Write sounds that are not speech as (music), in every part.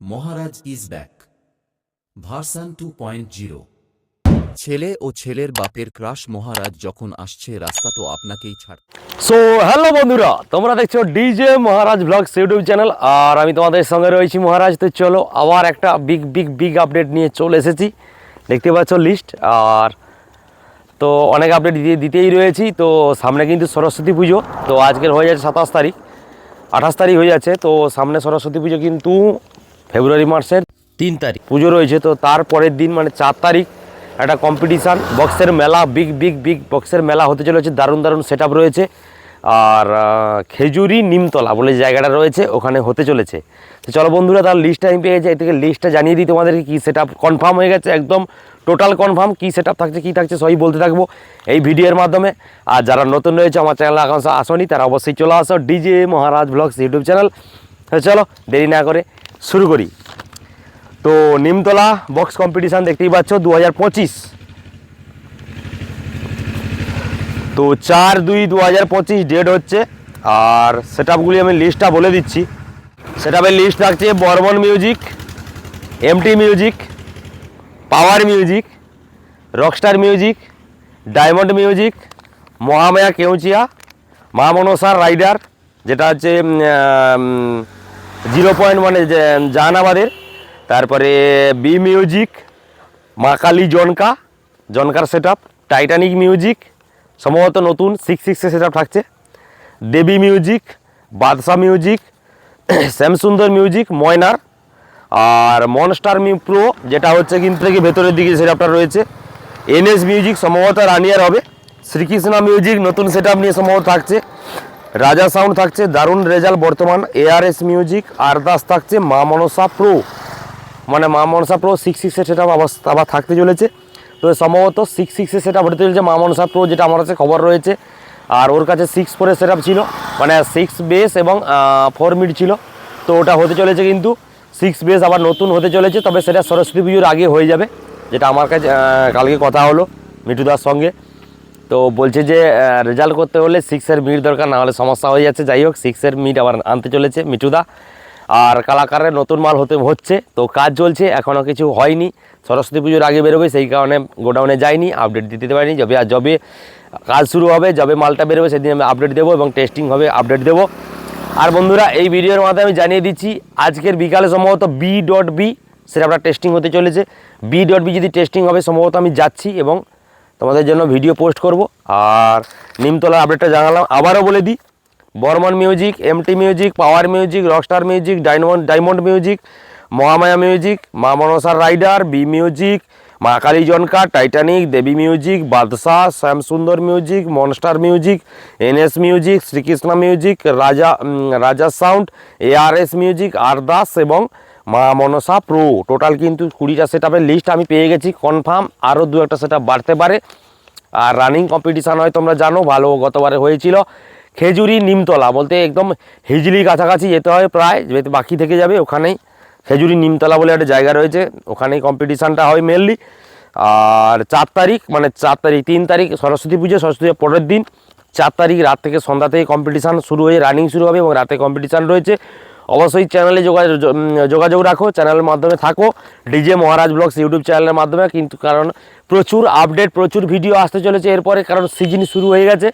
Maharaj is back. Version two point zero. ছেলে ও ছেলের বাপের ক্রাশ মহারাজ যখন আসছে, রাস্তা তো আপনাকেই ছাড় সো হ্যালো বন্ধুরা, তোমরা দেখছ DJ Maharaj blogs YouTube channel, আর আমি তোমাদের সঙ্গে রয়েছি মহারাজ। তো চলো, আবার একটা বিগ বিগ বিগ আপডেট নিয়ে চলে এসেছি। দেখতে পাচ্ছ লিস্ট আর তো অনেক আপডেট দিয়ে দিতেই রয়েছি। তো সামনে কিন্তু সরস্বতী পুজো, তো আজকের হয়ে যাচ্ছে সাতাশ তারিখ। আঠাশ তারিখ হয়ে যাচ্ছে, তো সামনে সরস্বতী পুজো কিন্তু ফেব্রুয়ারি মাসের তিন তারিখ। পুজো রয়েছে, তো তার পরের দিন মানে চার তারিখ, একটা কম্পিটিশান বক্সের মেলা বিগ বিগ বিগ বক্সের মেলা হতে চলেছে, দারুণ দারুণ সেট রয়েছে। আর খেজুরি নিমতলা বলে জায়গাটা রয়েছে, ওখানে হতে চলেছে। তো চলো বন্ধুরা, তার লিস্টটা আমি পেয়ে এই থেকে লিস্টটা জানিয়ে দিই তোমাদেরকে, কী সেট কনফার্ম হয়ে গেছে, একদম টোটাল কনফার্ম কী সেট থাকছে, কী থাকছে, সবই বলতে থাকব এই ভিডিওর মাধ্যমে। আর যারা নতুন রয়েছে, আমার চ্যানেল এখন আসনি, তারা অবশ্যই চলে আসো DJ Maharaj blogs YouTube channel চলো, দেরি না করে শুরু করি। তো নিমতলা বক্স কম্পিটিশান দেখতেই পাচ্ছ দু হাজার পঁচিশ। তো চার দুই দু হাজার পঁচিশ ডেট হচ্ছে, আর সেট আমি লিস্টটা বলে দিচ্ছি। সেট লিস্ট থাকছে Barman music MT music power music rockstar music diamond music Mahamaya Keuchia, মা মনসার রাইডার যেটা হচ্ছে জিরো পয়েন্ট যে- জাহানাবাদের। তারপরে বি মিউজিক, মা কালী জনকা, জনকার সেট টাইটানিক মিউজিক, সম্ভবত নতুন সিক্স সিক্সের সেট থাকছে। Debi music, Badsha music, (clears throat) Shyamsundar music, ময়নার, আর মনস্টার মিউ প্রো, যেটা হচ্ছে কিন্তু থেকে ভেতরের দিকে সেট আপটা রয়েছে। এনএস মিউজিক সম্ভবত রানিয়ার হবে। শ্রীকৃষ্ণা মিউজিক নতুন সেট আপ নিয়ে সম্ভবত থাকছে। রাজা সাউন্ড থাকছে, দারুণ রেজাল্ট বর্তমান এআরএস মিউজিক আরদাস থাকছে, মা মনসা প্রো মানে মা মনসা প্রো সিক্স সিক্সের সেটা অবস্থা আবার থাকতে চলেছে। তো সম্ভবত সিক্স সিক্সের সেটা হতে চলেছে মা মনসা প্রো যেটা আমার কাছে খবর রয়েছে। আর ওর কাছে সিক্স ফোরের সেট ছিল মানে সিক্স বেস এবং ফোর মিড ছিল। তো ওটা হতে চলেছে কিন্তু সিক্স বেস আবার নতুন হতে চলেছে, তবে সেটা সরস্বতী পুজোর আগে হয়ে যাবে, যেটা আমার কাছে কালকে কথা হলো মিঠুদার সঙ্গে। তো বলছে যে রেজাল্ট করতে হলে সিক্সের মিট দরকার না হলে সমস্যা হয়ে যাচ্ছে। যাই হোক সিক্সের মিট আবার আনতে চলেছে মিঠুদা। আর কালাকারের নতুন মাল হতে হচ্ছে, তো কাজ চলছে এখনও কিছু হয়নি। সরস্বতী পুজোর আগে বেরোবে, সেই কারণে গোডাউনে যাইনি আপডেট দিতে পারিনি। যবে আর যবে কাজ শুরু হবে, যবে মালটা বেরোবে, সেদিন আমি আপডেট দেবো এবং টেস্টিং হবে আপডেট দেবো। আর বন্ধুরা, এই ভিডিওর মাধ্যমে আমি জানিয়ে দিচ্ছি, আজকের বিকালে সম্ভবত বি ডট বি সেটা আপনার টেস্টিং হতে চলেছে। বি ডট বি যদি টেস্টিং হবে, সম্ভবত আমি যাচ্ছি এবং তোমাদের জন্য ভিডিও পোস্ট করব। আর নিমতলার আপডেটটা জানালাম। আবারও বলে দিই, Barman music MT music power music rockstar music diamond diamond music Mahamaya music মা মনসার rider B music Maa Kali Janka Titanic Debi music Badshah Shyamsundar music monster music NS music Shrikrishna music Raja Raja sound ARS music Ardas এবং Ma Manasa pro. Total কিন্তু কুড়িটা set list আমি পেয়ে গেছি confirm আরও দু একটা সেট বাড়তে পারে। আর রানিং কম্পিটিশান হয়, তোমরা জানো, ভালো গতবারে হয়েছিল। খেজুরি নিমতলা বলতে একদম হিজলি কাছাকাছি যেতে হয় প্রায় যেহেতু বাকি থেকে যাবে ওখানেই। খেজুরি নিমতলা বলে একটা জায়গা রয়েছে, ওখানেই কম্পিটিশানটা হয় মেনলি আর চার তারিখ মানে চার তারিখ, তিন তারিখ, সরস্বতী পুজো, সরস্বতী পরের দিন। চার তারিখ রাত থেকে সন্ধ্যা থেকে কম্পিটিশান শুরু হয়ে রানিং শুরু হবে এবং রাতে কম্পিটিশান রয়েছে। অবশ্যই চ্যানেলে যোগাযোগ যোগাযোগ রাখো চ্যানেলের মাধ্যমে থাকো। ডিজে মহারাজ ব্লগস ইউটিউব চ্যানেলের মাধ্যমে, কিন্তু কারণ প্রচুর আপডেট প্রচুর ভিডিও আসতে চলেছে। এরপরে কারণ সিজন শুরু হয়ে গেছে।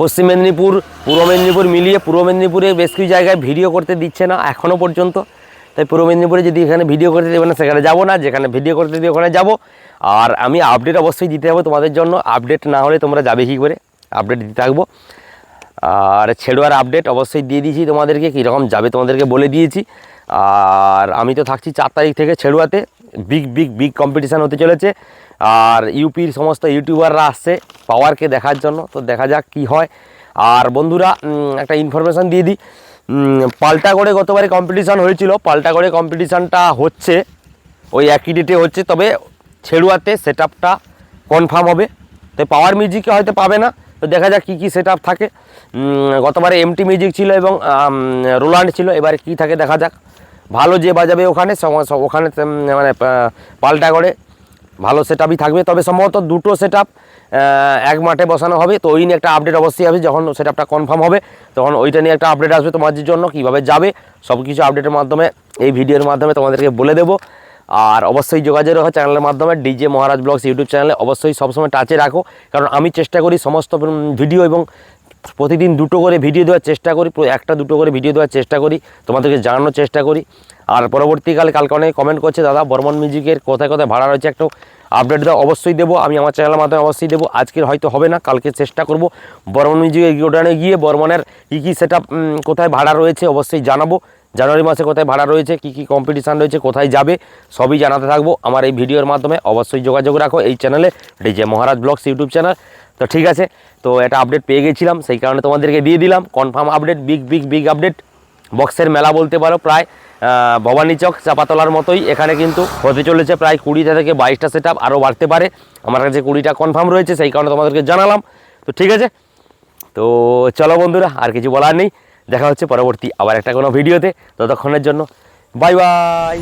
পশ্চিম মেদিনীপুর, পূর্ব মেদিনীপুর মিলিয়ে পূর্ব মেদিনীপুরে বেশ কিছু জায়গায় ভিডিও করতে দিচ্ছে না এখনও পর্যন্ত। তাই পূর্ব মেদিনীপুরে যদি এখানে ভিডিও করতে দেবে না, সেখানে যাব না। যেখানে ভিডিও করতে দেবে ওখানে যাব। আর আমি আপডেট অবশ্যই দিতে হবে তোমাদের জন্য। আপডেট না হলে তোমরা যাবে কী করে? আপডেট দিতে থাকব। আর ছেড়োয়ার আপডেট অবশ্যই দিয়ে দিয়েছি তোমাদেরকে, কীরকম যাবে তোমাদেরকে বলে দিয়েছি। আর আমি তো থাকছি চার তারিখ থেকে ছেড়ুয়াতে বিগ বিগ বিগ কম্পিটিশান হতে চলেছে। আর ইউপির সমস্ত ইউটিউবাররা আসছে পাওয়ারকে দেখার জন্য, তো দেখা যাক কি হয়। আর বন্ধুরা একটা ইনফরমেশান দিয়ে দিই। পাল্টাগড়ে গতবারে কম্পিটিশান হয়েছিল, পাল্টাগড়ে কম্পিটিশানটা হচ্ছে, ওই একই ডেটে হচ্ছে, তবে ছেড়ুয়াতে সেট আপটা কনফার্ম হবে। তো পাওয়ার মিউজিকে হয়তো পাবে না। তো দেখা যাক কী কী সেট থাকে। গতবারে এমটি মিউজিক ছিল এবং রোলান্ড ছিল, এবারে কী থাকে দেখা যাক। ভালো যে বাজাবে ওখানে ওখানে মানে পাল্টা করে। ভালো সেট থাকবে, তবে সম্ভবত দুটো সেট এক মাঠে বসানো হবে। তো ওই নিয়ে একটা আপডেট অবশ্যই হবে যখন সেটআপটা কনফার্ম হবে, তখন ওইটা নিয়ে একটা আপডেট আসবে তোমাদের জন্য, কীভাবে যাবে সব কিছু আপডেটের মাধ্যমে, এই ভিডিওর মাধ্যমে তোমাদেরকে বলে দেবো। আর অবশ্যই যোগাযোগ রাখো চ্যানেলের মাধ্যমে ডিজে মহারাজ ব্লগস ইউটিউব চ্যানেলে অবশ্যই সবসময় টাচে রাখো। কারণ আমি চেষ্টা করি সমস্ত ভিডিও এবং প্রতিদিন দুটো করে ভিডিও দেওয়ার চেষ্টা করি একটা দুটো করে ভিডিও দেওয়ার চেষ্টা করি, তোমাদেরকে জানানোর চেষ্টা করি। আর পরবর্তীকালে কালকে অনেকে কমেন্ট করছে, দাদা, বর্মন মিউজিকের কোথায় কোথায় ভাড়া রয়েছে একটু আপডেট দাও। অবশ্যই দেবো, আমি আমার চ্যানেলের মাধ্যমে অবশ্যই দেবো। আজকের হয়তো হবে না, কালকে চেষ্টা করব। বর্মন মিউজিকের গোডাউনে গিয়ে বর্মনের কী কী সেট কোথায় ভাড়া রয়েছে অবশ্যই জানাব। জানুয়ারি মাসে কোথায় ভাড়া রয়েছে, কী কী কম্পিটিশান রয়েছে, কোথায় যাবে, সবই জানাতে থাকব। আমার এই ভিডিওর মাধ্যমে অবশ্যই যোগাযোগ রাখো এই চ্যানেলে DJ Maharaj blogs YouTube channel তো ঠিক আছে, তো এটা আপডেট পেয়ে গেছিলাম, সেই কারণে তোমাদেরকে দিয়ে দিলাম। Confirm update big big big update বক্সের মেলা বলতে পারো প্রায় ভবানী চক, চাপাতলার মতোই। এখানে কিন্তু হতে চলেছে প্রায় কুড়িটা থেকে বাইশটা সেট আপ আরও বাড়তে পারে। আমার কাছে কুড়িটা কনফার্ম রয়েছে, সেই কারণে তোমাদেরকে জানালাম। তো ঠিক আছে, তো চলো বন্ধুরা, আর কিছু বলার নেই। দেখা হচ্ছে পরবর্তী আবার একটা কোনো ভিডিওতে। ততক্ষণের জন্য বাই বাই